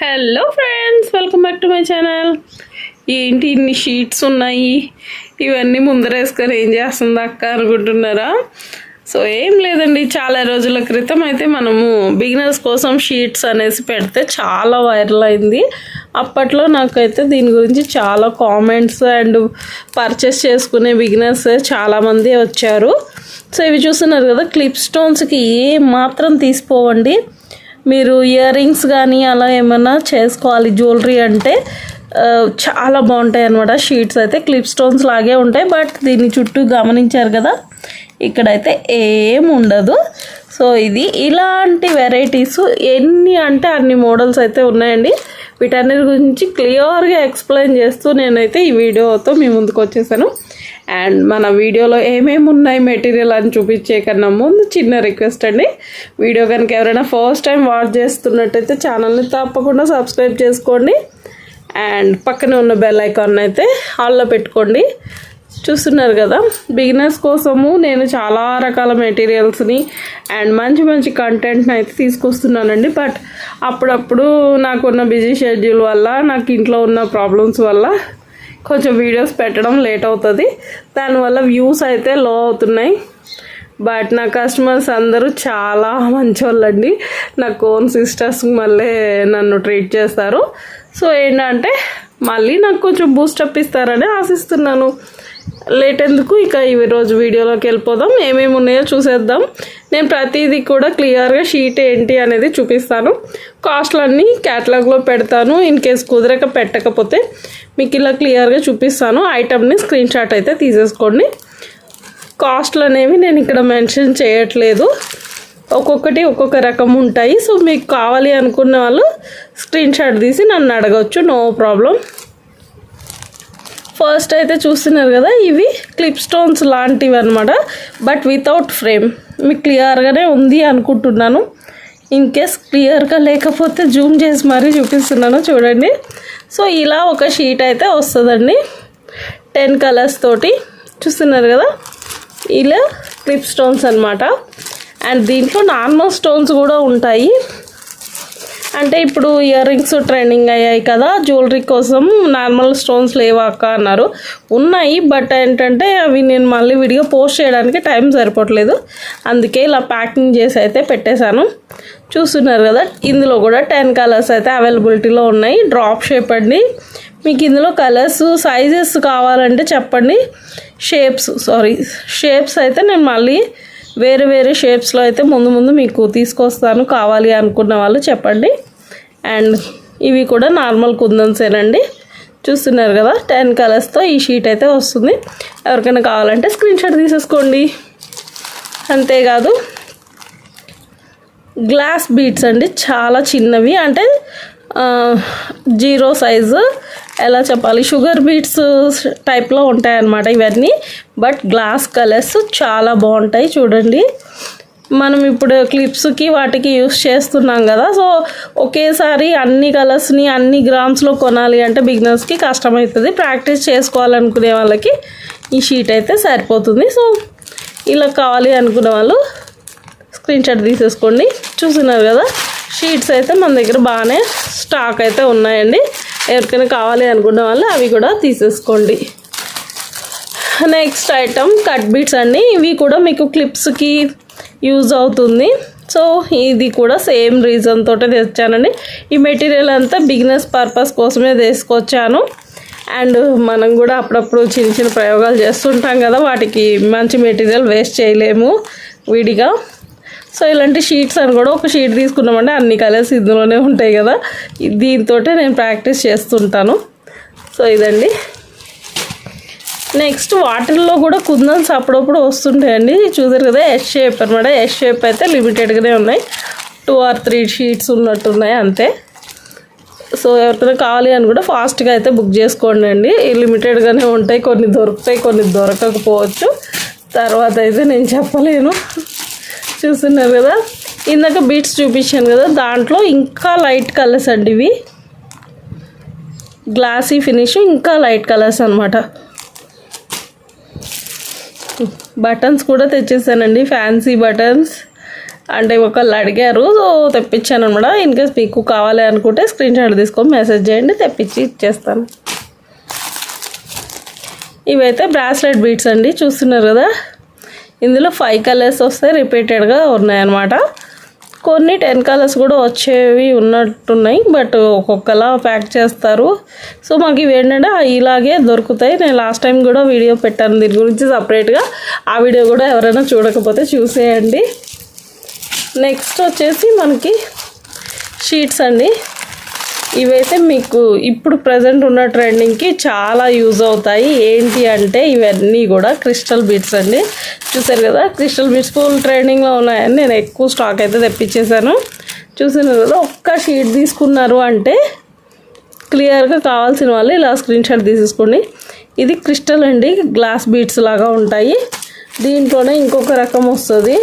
Hello friends welcome back to my channel ఏంటి ఇన్ని sheets ఉన్నాయి? ఇవన్నీ ముందరేసుకొని ఏం చేస్తుంది అక్క అనుకుంటున్నారా? సో ఏం లేదండి. చాలా రోజుల క్రితం అయితే మనము బిగినర్స్ కోసం షీట్స్ అనేసి పెడితే చాలా వైరల్ అయింది. అప్పట్లో నాకైతే దీని గురించి చాలా కామెంట్స్ అండ్ పర్చేస్ చేసుకునే బిగినర్స్ చాలామంది వచ్చారు. సో ఇవి చూస్తున్నారు కదా క్లిప్ స్టోన్స్కి ఏ మాత్రం తీసిపోవండి. మీరు ఇయర్ రింగ్స్ కానీ అలా ఏమైనా చేసుకోవాలి. జ్యువెలరీ అంటే చాలా బాగుంటాయి అనమాట షీట్స్ అయితే క్లిప్ స్టోన్స్ లాగే ఉంటాయి. బట్ దీని చుట్టూ గమనించారు కదా ఇక్కడైతే ఏం ఉండదు. సో ఇది ఇలాంటి వెరైటీస్ ఎన్ని అంటే అన్ని మోడల్స్ అయితే ఉన్నాయండి. వీటన్నిటి గురించి క్లియర్గా ఎక్స్ప్లెయిన్ చేస్తూ నేనైతే ఈ వీడియోతో మీ ముందుకు వచ్చేసాను. అండ్ మన వీడియోలో ఏమేమి ఉన్నాయి మెటీరియల్ అని చూపించే కన్నా ముందు చిన్న రిక్వెస్ట్ అండి. వీడియో కనుక ఎవరైనా ఫస్ట్ టైం వాచ్ చేస్తున్నట్టయితే ఛానల్ని తప్పకుండా సబ్స్క్రైబ్ చేసుకోండి. అండ్ పక్కనే ఉన్న బెల్ ఐకాన్ అయితే హాల్లో పెట్టుకోండి. చూస్తున్నారు కదా బిగినర్స్ కోసము నేను చాలా రకాల మెటీరియల్స్ని అండ్ మంచి మంచి కంటెంట్ని అయితే తీసుకొస్తున్నానండి. బట్ అప్పుడప్పుడు నాకున్న బిజీ షెడ్యూల్ వల్ల నాకు ఇంట్లో ఉన్న ప్రాబ్లమ్స్ వల్ల కొంచెం వీడియోస్ పెట్టడం లేట్ అవుతుంది. దానివల్ల వ్యూస్ అయితే లో అవుతున్నాయి. బట్ నా కస్టమర్స్ అందరూ చాలా మంచోళ్ళండి. నా కోన్ సిస్టర్స్ మళ్ళీ నన్ను ట్రీట్ చేస్తారు. సో ఏంటంటే మళ్ళీ నాకు కొంచెం బూస్టప్ ఇస్తారని ఆశిస్తున్నాను. లేట్ ఎందుకు? ఇక ఈ రోజు వీడియోలోకి వెళ్ళిపోదాం. ఏమేమి ఉన్నాయో చూసేద్దాం. నేను ప్రతిదీ కూడా క్లియర్గా షీట్ ఏంటి అనేది చూపిస్తాను. కాస్ట్లన్నీ క్యాటలాగ్లో పెడతాను. ఇన్ కేస్ కుదరక పెట్టకపోతే మీకు ఇలా క్లియర్గా చూపిస్తాను. ఐటమ్ని స్క్రీన్ షాట్ అయితే తీసేసుకోండి. కాస్ట్లు అనేవి నేను ఇక్కడ మెన్షన్ చేయట్లేదు. ఒక్కొక్కటి ఒక్కొక్క రకం ఉంటాయి. సో మీకు కావాలి అనుకున్న వాళ్ళు స్క్రీన్ షాట్ తీసి నన్ను అడగవచ్చు నో ప్రాబ్లం. ఫస్ట్ అయితే చూస్తున్నారు కదా ఇవి క్లిప్ స్టోన్స్ లాంటివి అనమాట బట్ వితౌట్ ఫ్రేమ్ మీకు క్లియర్గానే ఉంది అనుకుంటున్నాను. ఇన్ కేస్ క్లియర్గా లేకపోతే జూమ్ చేసి మరీ చూపిస్తున్నాను చూడండి. సో ఇలా ఒక షీట్ అయితే వస్తుందండి. టెన్ కలర్స్ తోటి. చూస్తున్నారు కదా ఇలా క్లిప్ స్టోన్స్ అనమాట అండ్ దీంట్లో నార్మల్ స్టోన్స్ కూడా ఉంటాయి. అంటే ఇప్పుడు ఇయర్ రింగ్స్ ట్రెండింగ్ అయ్యాయి కదా జ్యువెలరీ కోసం నార్మల్ స్టోన్స్ లేవా అక్క అన్నారు. ఉన్నాయి బట్ ఏంటంటే అవి నేను మళ్ళీ విడిగా పోస్ట్ చేయడానికి టైం సరిపోవట్లేదు. అందుకే ఇలా ప్యాకింగ్ చేసి అయితే పెట్టేశాను. చూస్తున్నారు కదా ఇందులో కూడా టెన్ కలర్స్ అయితే అవైలబిలిటీలో ఉన్నాయి. డ్రాప్ షేప్ అండి. మీకు ఇందులో కలర్స్ సైజెస్ కావాలంటే చెప్పండి. షేప్స్ సారీ షేప్స్ అయితే నేను మళ్ళీ వేరే వేరే షేప్స్లో అయితే ముందు ముందు మీకు తీసుకొస్తాను. కావాలి అనుకున్న వాళ్ళు చెప్పండి. అండ్ ఇవి కూడా నార్మల్ కుందన్సేనండి. చూస్తున్నారు కదా టెన్ కలర్స్తో ఈ షీట్ అయితే వస్తుంది. ఎవరికైనా కావాలంటే స్క్రీన్ షాట్ తీసేసుకోండి. అంతేకాదు గ్లాస్ బీట్స్ అండి చాలా చిన్నవి. అంటే జీరో సైజు ఎలా చెప్పాలి షుగర్ బీట్స్ టైప్లో ఉంటాయన్నమాట ఇవన్నీ. బట్ గ్లాస్ కలర్స్ చాలా బాగుంటాయి చూడండి. మనం ఇప్పుడు క్లిప్స్కి వాటికి యూస్ చేస్తున్నాం కదా. సో ఒకేసారి అన్ని కలర్స్ని అన్ని గ్రామ్స్లో కొనాలి అంటే బిగినర్స్కి కష్టమవుతుంది ప్రాక్టీస్ చేసుకోవాలనుకునే వాళ్ళకి ఈ షీట్ అయితే సరిపోతుంది. సో ఇలా కావాలి అనుకునే వాళ్ళు స్క్రీన్ షాట్ తీసేసుకోండి. చూసినారు కదా షీట్స్ అయితే మన దగ్గర బాగానే స్టాక్ అయితే ఉన్నాయండి. ఎవరికైనా కావాలి అనుకున్న వాళ్ళు అవి కూడా తీసేసుకోండి. నెక్స్ట్ ఐటమ్ కట్ బీట్స్ అండి. ఇవి కూడా మీకు క్లిప్స్కి యూజ్ అవుతుంది. సో ఇది కూడా సేమ్ రీజన్ తోటే తెచ్చానండి. ఈ మెటీరియల్ అంతా బిజినెస్ పర్పస్ కోసమే తీసుకొచ్చాను. అండ్ మనం కూడా అప్పుడప్పుడు చిన్న చిన్న ప్రయోగాలు చేస్తుంటాం కదా వాటికి మంచి మెటీరియల్ వేస్ట్ చేయలేము విడిగా. సో ఇలాంటి షీట్స్ అని కూడా ఒక షీట్ తీసుకున్నామంటే అన్ని కలర్స్ ఇందులోనే ఉంటాయి కదా. దీంతో నేను ప్రాక్టీస్ చేస్తుంటాను. సో ఇదండి. నెక్స్ట్ వాటర్లో కూడా కుందన్స్ అప్పుడప్పుడు వస్తుంటాయండి. చూసారు కదా ఎస్ షేప్ అనమాట ఎస్ షేప్ అయితే లిమిటెడ్గానే ఉన్నాయి. టూ ఆర్ త్రీ షీట్స్ ఉన్నట్టున్నాయి అంతే. సో ఎవరికైనా కావాలి అని కూడా ఫాస్ట్గా అయితే బుక్ చేసుకోండి అండి. లిమిటెడ్గానే ఉంటాయి కొన్ని దొరుకుతాయి కొన్ని దొరకకపోవచ్చు. తర్వాత అయితే నేను చెప్పలేను. చూస్తున్నారు కదా ఇందాక బీట్స్ చూపించాను కదా దాంట్లో ఇంకా లైట్ కలర్స్ అండి ఇవి. గ్లాసీ ఫినిష్ ఇంకా లైట్ కలర్స్ అనమాట బటన్స్ కూడా తెచ్చేసానండి ఫ్యాన్సీ బటన్స్. అంటే ఒకళ్ళు అడిగారు సో తెప్పించాను అనమాట ఇన్కేస్ మీకు కావాలి అనుకుంటే స్క్రీన్ షాట్ తీసుకొని మెసేజ్ చేయండి తెప్పించి ఇచ్చేస్తాను. ఇవైతే బ్రాస్లెట్ బీట్స్ అండి చూస్తున్నారు కదా. ఇందులో ఫైవ్ కలర్స్ వస్తే రిపీటెడ్గా ఉన్నాయన్నమాట. కొన్ని టెన్ కలర్స్ కూడా వచ్చేవి ఉన్నట్టున్నాయి బట్ ఒక్కొక్కలా ప్యాక్ చేస్తారు. సో మాకు ఇవి ఏంటంటే ఇలాగే దొరుకుతాయి. నేను లాస్ట్ టైం కూడా వీడియో పెట్టాను దీని గురించి సపరేట్గా. ఆ వీడియో కూడా ఎవరైనా చూడకపోతే చూసేయండి. నెక్స్ట్ వచ్చేసి మనకి షీట్స్ అండి. ఇవైతే మీకు ఇప్పుడు ప్రజెంట్ ఉన్న ట్రెండింగ్కి చాలా యూజ్ అవుతాయి. ఏంటి అంటే ఇవన్నీ కూడా క్రిస్టల్ బీట్స్ అండి. చూసారు కదా క్రిస్టల్ బీట్స్ ఫుల్ ట్రెండింగ్లో ఉన్నాయని నేను ఎక్కువ స్టాక్ అయితే తెప్పించేశాను. చూసారు కదా ఒక్క షీట్ తీసుకున్నారు అంటే క్లియర్గా కావాల్సిన వాళ్ళు ఇలా స్క్రీన్ షాట్ తీసేసుకోండి. ఇది క్రిస్టల్ అండి గ్లాస్ బీట్స్ లాగా ఉంటాయి. దీంట్లోనే ఇంకొక రకం వస్తుంది.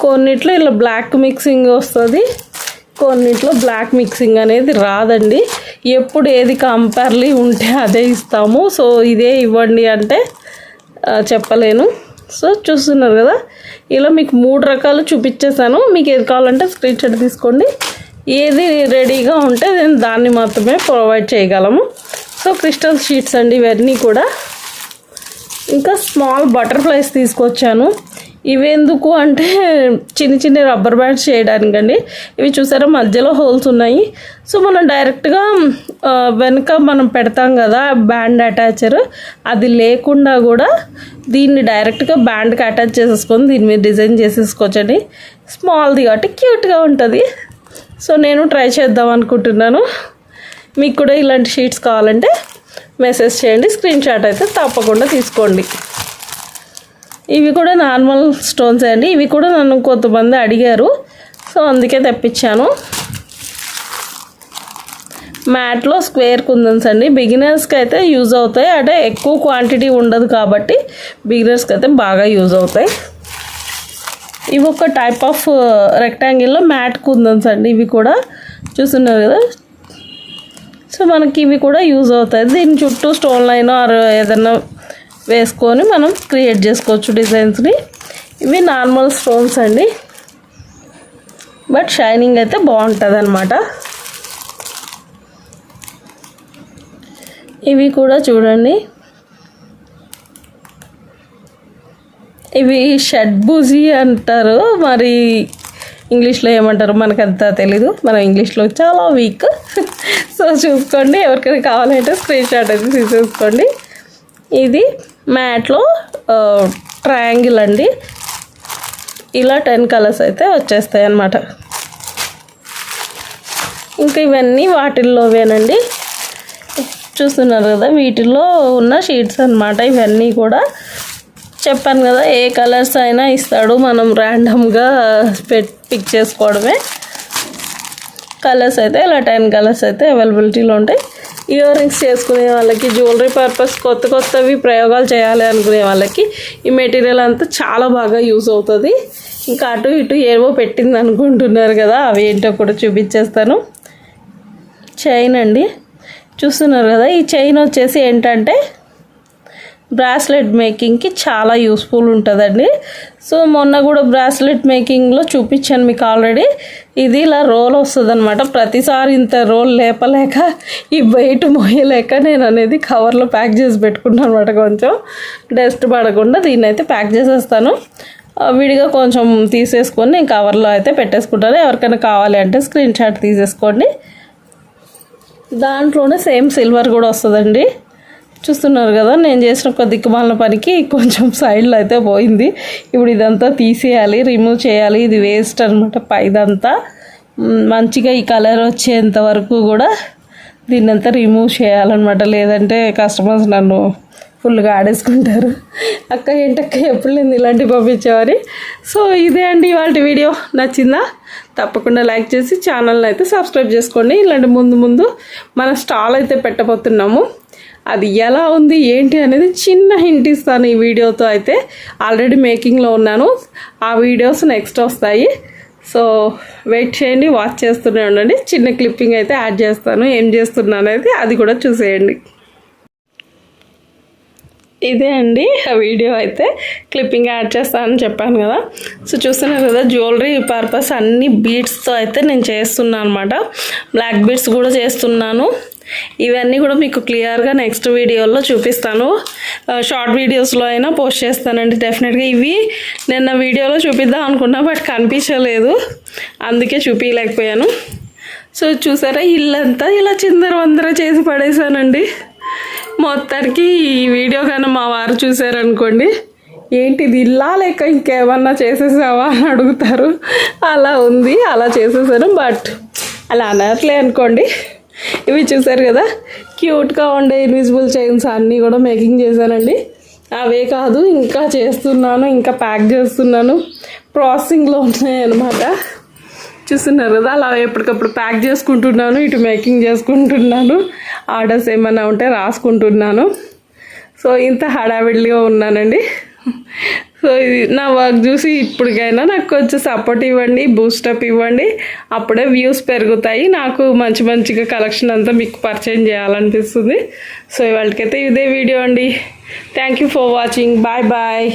కొన్నిట్లో ఇలా బ్లాక్ మిక్సింగ్ వస్తుంది. కొన్నిట్లో బ్లాక్ మిక్సింగ్ అనేది రాదండి. ఎప్పుడు ఏది కంపేర్లీ ఉంటే అదే ఇస్తాము. సో ఇదే ఇవ్వండి అంటే చెప్పలేను. సో చూస్తున్నారు కదా? ఇలా మీకు మూడు రకాలు చూపించేసాను మీకు ఏది కావాలంటే స్క్రీన్ షాట్ తీసుకోండి. ఏది రెడీగా ఉంటే నేను దాన్ని మాత్రమే ప్రొవైడ్ చేయగలము. సో క్రిస్టల్ షీట్స్ అండి ఇవన్నీ కూడా. ఇంకా స్మాల్ బటర్ఫ్లైస్ తీసుకొచ్చాను. ఇవెందుకు అంటే చిన్న చిన్న రబ్బర్ బ్యాండ్స్ చేయడానికండి. ఇవి చూసారా? మధ్యలో హోల్స్ ఉన్నాయి. సో మనం డైరెక్ట్గా వెనుక మనం పెడతాం కదా బ్యాండ్ అటాచర్ అది లేకుండా కూడా దీన్ని డైరెక్ట్గా బ్యాండ్కి అటాచ్ చేసేసుకొని దీని మీద డిజైన్ చేసేసుకోవచ్చండి. స్మాల్ది కాబట్టి క్యూట్గా ఉంటుంది. సో నేను ట్రై చేద్దాం అనుకుంటున్నాను. మీకు కూడా ఇలాంటి షీట్స్ కావాలంటే మెసేజ్ చేయండి. స్క్రీన్ షాట్ అయితే తప్పకుండా తీసుకోండి. ఇవి కూడా నార్మల్ స్టోన్స్ అండి. ఇవి కూడా నన్ను కొంతమంది అడిగారు. సో అందుకే తెప్పించాను. మ్యాట్లో స్క్వేర్ కుందన్స్ అండి. బిగినర్స్కి అయితే యూజ్ అవుతాయి. అంటే ఎక్కువ క్వాంటిటీ ఉండదు కాబట్టి బిగినర్స్కి అయితే బాగా యూజ్ అవుతాయి. ఇవి ఒక టైప్ ఆఫ్ రెక్టాంగిల్లో మ్యాట్ కుందన్స్ అండి. ఇవి కూడా చూస్తున్నారు కదా? సో మనకి ఇవి కూడా యూజ్ అవుతాయి. దీని చుట్టూ స్టోన్ లైన్ ఆర్ ఏదైనా వేసుకొని మనం క్రియేట్ చేసుకోవచ్చు డిజైన్స్ని ఇవి నార్మల్ స్టోన్స్ అండి. బట్ షైనింగ్ అయితే బాగుంటుంది అనమాట ఇవి కూడా చూడండి. ఇవి షడ్బుజి అంటారు. మరి ఇంగ్లీష్లో ఏమంటారు మనకంతా తెలీదు. మనం ఇంగ్లీష్లో చాలా వీక్ సో చూసుకోండి. ఎవరికైనా కావాలంటే స్క్రీన్ షాట్ అయితే తీసేసుకోండి. ఇది మ్యాట్లో ట్రయాంగిల్ అండి. ఇలా టెన్ కలర్స్ అయితే వచ్చేస్తాయి అన్నమాట ఇంకా ఇవన్నీ వాటిల్లోవేనండి. చూస్తున్నారు కదా వీటిల్లో ఉన్న షీట్స్ అన్నమాట. ఇవన్నీ కూడా చెప్పాను కదా ఏ కలర్స్ అయినా ఇస్తాడు మనం ర్యాండమ్గా పెట్ పిక్ చేసుకోవడమే. కలర్స్ అయితే ఇలా టెన్ కలర్స్ అయితే అవైలబిలిటీలో ఉంటాయి. ఇయర్ రింగ్స్ చేసుకునే వాళ్ళకి జ్యువెలరీ పర్పస్ కొత్త కొత్తవి ప్రయోగాలు చేయాలి అనుకునే వాళ్ళకి ఈ మెటీరియల్ అంతా చాలా బాగా యూజ్ అవుతుంది. ఇంకా అటు ఇటు ఏవో పెట్టింది అనుకుంటున్నారు కదా అవి ఏంటో కూడా చూపించేస్తాను. చైన్ అండి. చూస్తున్నారు కదా ఈ చైన్ వచ్చేసి ఏంటంటే బ్రాస్లెట్ మేకింగ్కి చాలా యూస్ఫుల్ ఉంటుందండి. సో మొన్న కూడా బ్రాస్లెట్ మేకింగ్లో చూపించాను మీకు ఆల్రెడీ ఇది ఇలా రోల్ వస్తుంది అనమాట ప్రతిసారి ఇంత రోల్ లేపలేక ఈ వెయిట్ మోయలేక నేను అనేది కవర్లో ప్యాక్ చేసి పెట్టుకుంటాను అనమాట కొంచెం. డస్ట్ పడకుండా దీన్ని అయితే ప్యాక్ చేసేస్తాను విడిగా కొంచెం తీసేసుకొని నేను కవర్లో అయితే పెట్టేసుకుంటాను. ఎవరికైనా కావాలి అంటే స్క్రీన్ షాట్ తీసేసుకోండి. దాంట్లోనే సేమ్ సిల్వర్ కూడా వస్తుందండి. చూస్తున్నారు కదా నేను చేసిన ఒక దిక్కుమాలిన పనికి కొంచెం సైడ్లో అయితే పోయింది. ఇప్పుడు ఇదంతా తీసేయాలి రిమూవ్ చేయాలి. ఇది వేస్ట్ అనమాట పైదంతా. మంచిగా ఈ కలర్ వచ్చేంత వరకు కూడా దీన్నంతా రిమూవ్ చేయాలన్నమాట. లేదంటే కస్టమర్స్ నన్ను ఫుల్గా ఆడేసుకుంటారు. అక్క ఏంటక్క ఎప్పుడు నేను ఇలాంటివి పంపించేవారి సో ఇదే అండి ఇవాళ వీడియో. నచ్చిందా? తప్పకుండా లైక్ చేసి ఛానల్ని అయితే సబ్స్క్రైబ్ చేసుకోండి. ఇలాంటి ముందు ముందు మన స్టాల్ అయితే పెట్టబోతున్నాము. అది ఎలా ఉంది ఏంటి అనేది చిన్న హింట్ ఇస్తాను ఈ వీడియోతో అయితే. ఆల్రెడీ మేకింగ్లో ఉన్నాను. ఆ వీడియోస్ నెక్స్ట్ వస్తాయి. సో వెయిట్ చేయండి వాచ్ చేస్తూనే ఉండండి. చిన్న క్లిప్పింగ్ అయితే యాడ్ చేస్తాను. ఏం చేస్తున్నాను అనేది అది కూడా చూసేయండి. ఇదే అండి ఆ వీడియో అయితే. క్లిప్పింగ్ యాడ్ చేస్తానని చెప్పాను కదా. సో చూస్తున్నారు కదా జ్యువెలరీ పర్పస్ అన్ని బీడ్స్తో అయితే నేను చేస్తున్నాను అనమాట బ్లాక్ బీడ్స్ కూడా చేస్తున్నాను. ఇవన్నీ కూడా మీకు క్లియర్గా నెక్స్ట్ వీడియోలో చూపిస్తాను. షార్ట్ వీడియోస్లో అయినా పోస్ట్ చేస్తానండి డెఫినెట్గా ఇవి. నిన్న వీడియోలో చూపిద్దాం అనుకున్నా బట్ కనిపించలేదు. అందుకే చూపించలేకపోయాను సో చూసారా ఇల్లంతా ఇలా చిందర వందర చేసి పడేసానండి మొత్తానికి ఈ వీడియో కన్నా మా వారు చూసారనుకోండి ఏంటి ఇది ఇల్లా లేక ఇంకేమన్నా చేసేసావా? అని అడుగుతారు. అలా ఉంది అలా చేసేసాను బట్ అలా అనట్లే అనుకోండి. ఇవి చూసారు కదా? క్యూట్గా ఉండే ఇన్విజిబుల్ చైన్స్ అన్నీ కూడా మేకింగ్ చేశానండి. అవే కాదు ఇంకా చేస్తున్నాను ఇంకా ప్యాక్ చేస్తున్నాను. ప్రాసెసింగ్లో ఉన్నాయన్నమాట. చూస్తున్నారు కదా? అలా ఎప్పటికప్పుడు ప్యాక్ చేసుకుంటున్నాను ఇటు మేకింగ్ చేసుకుంటున్నాను. ఆర్డర్స్ ఏమైనా ఉంటే రాసుకుంటున్నాను. సో ఇంత హడావిడిగా ఉన్నానండి. సో ఇది నా వర్క్ చూసి ఇప్పటికైనా నాకు కొంచెం సపోర్ట్ ఇవ్వండి బూస్టప్ ఇవ్వండి. అప్పుడే వ్యూస్ పెరుగుతాయి. నాకు మంచి మంచిగా కలెక్షన్ అంతా మీకు పరిచయం చేయాలనిపిస్తుంది. సో ఇవాళకైతే ఇదే వీడియో అండి. Thank you for watching bye bye